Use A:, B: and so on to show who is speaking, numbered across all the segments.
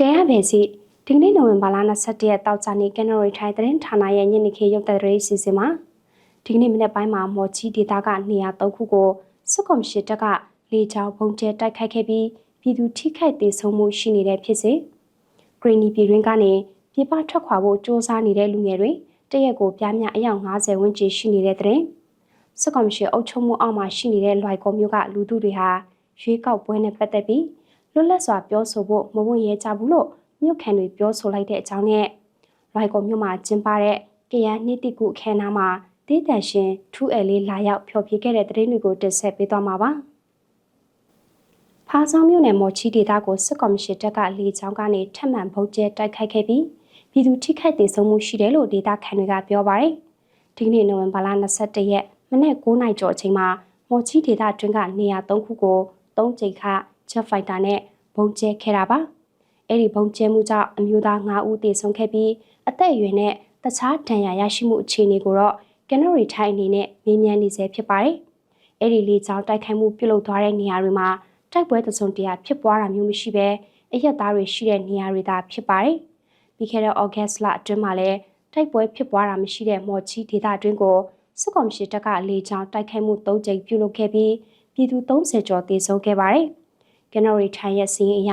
A: တရားပဲစီဒီကနေ့နိုဝင်ဘာလ22ရက်တောက်ကြနေ့ကင်နိုရီထိုင်သတင်းဌာနရဲ့ညနေခင်းရုပ်သံရေးစီစဉ်မှာဒီကနေ့မနေ့ပိုင်းမှာမော်ချီဒေတာကနေရာ၃ခုကိုစစ်ကော်မရှင်တပ်ကလေကြောင်းပုံကျဲတိုက်ခိုက်ခဲ့ပြီးပြည်သူထိခိုက်ဒေဆုံးမှုရှိနေတဲ့ဖြစ်စေဂရီနီပြည်ရင်းကနေပြပထွက်ခွာဖို့စ조사နေတဲ့လူငယ်တွေတရက်ကိုပြားများအယောက်90ဝန်းကျင်ရှိနေတဲ့တဲ့စစ်ကော်မရှင်အုပ်ချုပ်မှုအောက်မှာရှိနေတဲ့လွိုက်ကောမျိုးကလူထုတွေဟာရွေးကောက်ပွဲနဲ့ပတ်သက်ပြီး လွတ်လပ်စွာပြောဆိုဖို့မဝံ့ရဲကြဘူးလို့မြို့ခံတွေပြောဆိုလိုက်တဲ့အကြောင်းနဲ့လွိုက်ကောမြို့မှာကျင်းပတဲ့ကရန်နှစ်တိကုအခမ်းအနားမှာဒေသရှင်ထူးအလေးလာရောက်ဖျော်ဖြေခဲ့တဲ့တဲ့ရင်တွေကိုတင်ဆက်ပေးသွားမှာပါ။ဖားဆောင်မြို့နယ်မော်ချီဒေတာကိုစစ်ကော်မရှင်တပ်ကလေကြောင်းကနေထပ်မံဗုံးကျဲတိုက်ခိုက်ခဲ့ပြီးပြည်သူထိခိုက်ဒေဆုံးမှုရှိတယ်လို့ဒေတာခံတွေကပြောပါတယ်။ဒီကနေ့နိုဝင်ဘာလ22ရက်မနေ့9နိုင်ကျော်အချိန်မှာမော်ချီဒေတာတွင်းကနေရာ3ခုကို3ကြိမ်ခ ဂျက်ဖိုက်တာနဲ့ဘုံကျဲခဲ့တာပါ။အဲ့ဒီဘုံကျဲမှုကြောင့်အမျိုးသား9ဦးသေဆုံးခဲ့ပြီးအသက်အရွယ်နဲ့တခြားဒဏ်ရာရရှိမှုအခြေအနေကိုတော့ကင်နိုရီထိုင်အနေနဲ့မေးမြန်းနေဆဲဖြစ်ပါတယ်။အဲ့ဒီလေကြောင်းတိုက်ခိုက်မှုပြုလုပ်သွားတဲ့နေရာတွေမှာတိုက်ပွဲတစုံတရာဖြစ်ပွားတာမျိုးမရှိဘဲအရက်သားတွေရှိတဲ့နေရာတွေသာဖြစ်ပါတယ်။ပြီးခဲ့တဲ့ဩဂတ်စ်လအတွင်းမှာလည်းတိုက်ပွဲဖြစ်ပွားတာမရှိတဲ့မော်ချီဒေသအတွင်းကိုစစ်ကောင်စီတပ်ကလေကြောင်းတိုက်ခိုက်မှု၃ကြိမ်ပြုလုပ်ခဲ့ပြီးပြည်သူ30ကျော်သေဆုံးခဲ့ပါတယ်။ ကင်နိုရီထိုင်ရဲ့စီးရင်အရ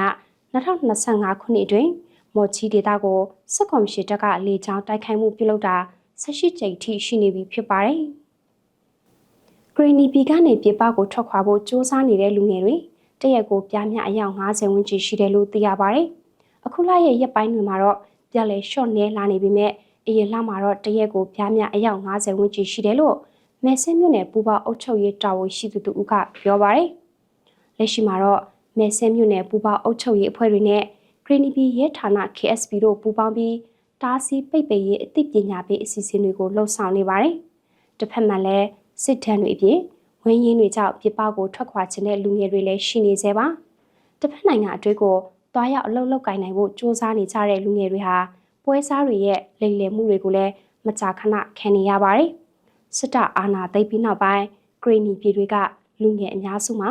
A: 2025ခုနှစ်အတွင်းမော်ချီဒေတာကိုစစ်ကောင်စီတပ်ကလေကြောင်းတိုက်ခိုက်မှုပြုလုပ်တာ18ကြိမ်ထိရှိနေပြီဖြစ်ပါတယ်။ဂရီနီပီကနေပြပကိုထွက်ခွာဖို့စ조사နေတဲ့လူငယ်တွေတရက်ကိုပြားမြအယောက်90ဝန်းကျင်ရှိတယ်လို့သိရပါတယ်။အခုလရဲ့ရက်ပိုင်းတွေမှာတော့ပြက်လေရှော့နေလာနေပြီမဲ့အရင်လမှာတော့တရက်ကိုပြားမြအယောက်90ဝန်းကျင်ရှိတယ်လို့မဲဆင်းမြို့နယ်ပူပေါအုပ်ချုပ်ရေးတာဝန်ရှိသူတို့ကပြောပါတယ်။လက်ရှိမှာတော့ မဲဆင်းမြို့နယ်ပူပေါအုပ်ချုပ်ရေးအဖွဲ့တွေနဲ့ဂရီနီပီရဲဌာန KSP တို့ပူးပေါင်းပြီးတားဆီးပိတ်ပင်ရေးအသိပညာပေးအစီအစဉ်တွေကိုလှုပ်ဆောင်နေပါတယ်။တစ်ဖက်မှာလည်းစစ်တမ်းတွေအပြင်ဝင်းရင်းတွေကြောင့်ပြပကိုထွက်ခွာခြင်းတဲ့လူငယ်တွေလည်းရှိနေသေးပါ။တစ်ဖက်နိုင်ငံအတွေ့ကိုတွားရောက်အလုပ်လုပ်ကင်နိုင်ဖို့စ조사နေကြတဲ့လူငယ်တွေဟာပွဲစားတွေရဲ့လိမ်လည်မှုတွေကိုလည်းမကြာခဏခံနေရပါတယ်။စစ်တပ်အာဏာသိမ်းပြီးနောက်ပိုင်းဂရီနီပြည်တွေကလူငယ်အများစုမှာ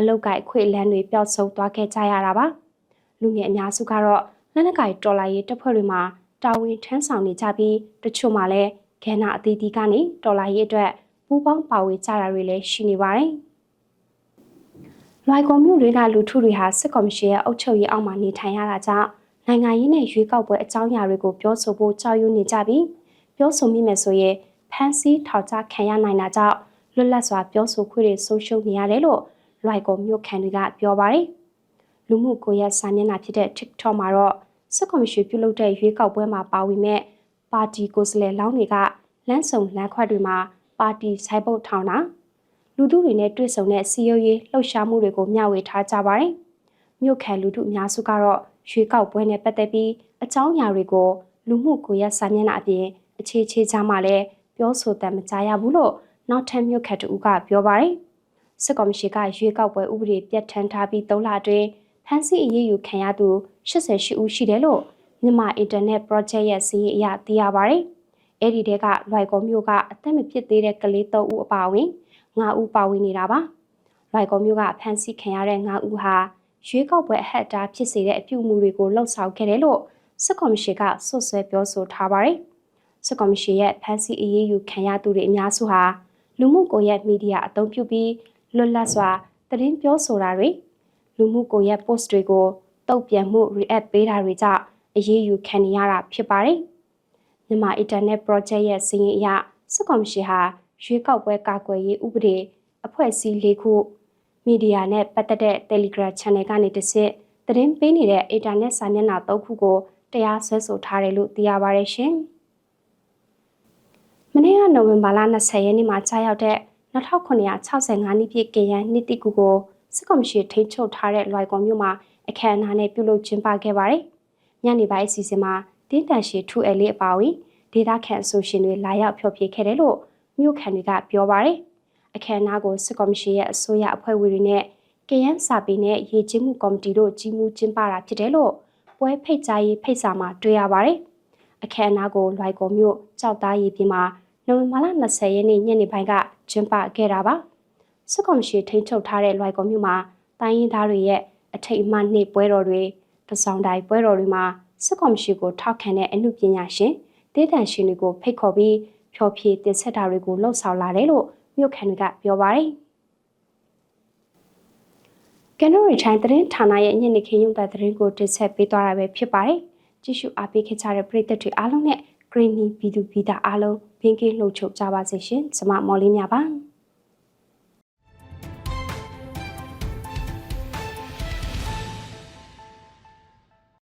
A: အလုတ်ကိုက်ခွေလန်းတွေပျောက်ဆုံးသွားခဲ့ကြရတာပါ။လူငယ်အများစုကတော့လက်နက်ကိုင်တော်လာရေးတပ်ဖွဲ့တွေမှာတာဝန်ထမ်းဆောင်နေကြပြီးတချို့မှလည်းခန္ဓာအသီးသီးကနေတော်လာရေးအတွက်ပူးပေါင်းပါဝင်ကြတာတွေလည်းရှိနေပါတယ်။လွိုင်ကော်မြို့တွေကလူထုတွေဟာစစ်ကော်မရှင်ရဲ့အုပ်ချုပ်ရေးအောက်မှာနေထိုင်ရတာကြောင့်နိုင်ငံရေးနဲ့ရွေးကောက်ပွဲအကြောင်းအရာတွေကိုပြောဆိုဖို့ကြောက်ရွံ့နေကြပြီးပြောဆိုမိမယ်ဆိုရင်ဖန်စီထောက်ချခံရနိုင်တာကြောင့်လွတ်လပ်စွာပြောဆိုခွင့်တွေဆုံးရှုံးနေရတယ်လို့ လွိုင်ကော်မြို့ခံတွေကပြောပါတယ်။လူမှုကွန်ရက်စာမျက်နှာဖြစ်တဲ့ TikTok မှာတော့စစ်ကော်မရှင်ပြုလုပ်တဲ့ရွေးကောက်ပွဲမှာပါဝင်မဲ့ပါတီကိုယ်စားလှယ်လောင်းတွေကလမ်းဆောင်လမ်းခွက်တွေမှာပါတီဆိုင်ပုတ်ထောင်တာလူထုတွေနဲ့တွေ့ဆုံတဲ့စီယိုရေးလှုပ်ရှားမှုတွေကိုမျှဝေထားကြပါတယ်။မြို့ခံလူထုအများစုကတော့ရွေးကောက်ပွဲနဲ့ပတ်သက်ပြီးအကြောင်းအရာတွေကိုလူမှုကွန်ရက်စာမျက်နှာအပြင်အခြေချေချာမှလည်းပြောဆိုတတ်မကြရဘူးလို့နောက်ထပ်မြို့ခတ်တူကပြောပါတယ်။ စစ်ကော်မရှင်ကရွေးကောက်ပွဲဥပဒေပြဋ္ဌာန်းထားပြီး၃လအတွင်းဖမ်းဆီးအရေးယူခံရသူ88ဦးရှိတယ်လို့မြန်မာအင်တာနက် project ရဲ့စီးရင်အရသိရပါတယ်။အဲ့ဒီတဲကလွိုက်ကောမျိုးကအသက်မဖြစ်သေးတဲ့ကလေး၃ဦးအပါအဝင်၅ဦးပါဝင်နေတာပါ။လွိုက်ကောမျိုးကဖမ်းဆီးခံရတဲ့၅ဦးဟာရွေးကောက်ပွဲအဟက်တာဖြစ်စေတဲ့အပြုအမူတွေကိုလှုံ့ဆော်ခဲ့တယ်လို့စစ်ကော်မရှင်ကဆွဆွဲပြောဆိုထားပါတယ်။စစ်ကော်မရှင်ရဲ့ဖမ်းဆီးအရေးယူခံရသူတွေအများစုဟာလူမှုကွန်ရက်မီဒီယာအသုံးပြုပြီး လွတ်လပ်စွာသတင်းပြောဆိုတာတွေလူမှုကွန်ရက် post တွေကိုတုတ်ပြန်မှု react ပေးတာတွေကြောင့်အရေးယူခံရတာဖြစ်ပါတယ်။မြန်မာ Internet Project ရဲ့စီရင်အရစစ်ကော်မရှင်ဟာရွေးကောက်ပွဲကာကွယ်ရေးဥပဒေအဖွဲ့အစည်း၄ခုမီဒီယာနဲ့ပတ်သက်တဲ့ Telegram Channel ကနေတစ်ဆင့်သတင်းပေးနေတဲ့ Internet စာမျက်နှာ၃ခုကိုတရားစွဲဆိုထားတယ်လို့သိရပါတယ်ရှင်။မနေ့ကနိုဝင်ဘာလ20ရက်နေ့မှာကြာရောက်တဲ့ 2965နှစ်ပြည့်ကရန်နှစ်တိကူကိုစစ်ကော်မရှင်ထိန်းချုပ်ထားတဲ့လွိုင်ကော်မြို့မှာအခမ်းအနားနဲ့ပြုလုပ်ကျင်းပခဲ့ပါတယ်။ညနေပိုင်းအစီအစဉ်မှာတင်းတန်ရှိထူအလေးအပါဝင်ဒေတာခန့်အဆိုရှင်တွေလာရောက်ဖျော်ဖြေခဲ့တယ်လို့မြို့ခံတွေကပြောပါတယ်။အခမ်းအနားကိုစစ်ကော်မရှင်ရဲ့အစိုးရအဖွဲ့ဝင်တွေနဲ့ကရန်စာပေနဲ့ရေချင်းမှုကော်မတီတို့ကြီးမှုကျင်းပတာဖြစ်တယ်လို့ပွဲဖိတ်ကြားရေးဖိတ်စာမှာတွေ့ရပါတယ်။အခမ်းအနားကိုလွိုင်ကော်မြို့ကြောက်သားရေးပြင်မှာ နိုဝင်ဘာလ20ရက်နေ့ညနေပိုင်းကကျင်းပခဲ့တာပါစစ်ကောင်စီထိန်းချုပ်ထားတဲ့လွိုင်ကော်မြို့မှာတိုင်းရင်းသားတွေရဲ့အထိတ်အမှတ်နှိပ်ပွဲတော်တွေပဆောင်တိုင်းပွဲတော်တွေမှာစစ်ကောင်စီကိုထောက်ခံတဲ့အမှုပညာရှင်ဒေသရှင်တွေကိုဖိတ်ခေါ်ပြီးဖြောဖြေတင်ဆက်တာတွေကိုလှုပ်ဆောင်လာတယ်လို့မြို့ခံတွေကပြောပါတယ်။ကနော်ရီထိုင်းသတင်းဌာနရဲ့ညနေခင်းရုံးတဲ့သတင်းကိုတင်ဆက်ပေးသွားတာပဲဖြစ်ပါတယ်။ကြည့်ရှုအားပေးခဲ့ကြတဲ့ပရိသတ်တွေအားလုံးနဲ့ Greeny ပြည်သူပြည်သားအားလုံးဘင်းကင်းလှုပ်ချုပ်ကြပါစေရှင်။ကျွန်မမော်လေးမြပါ။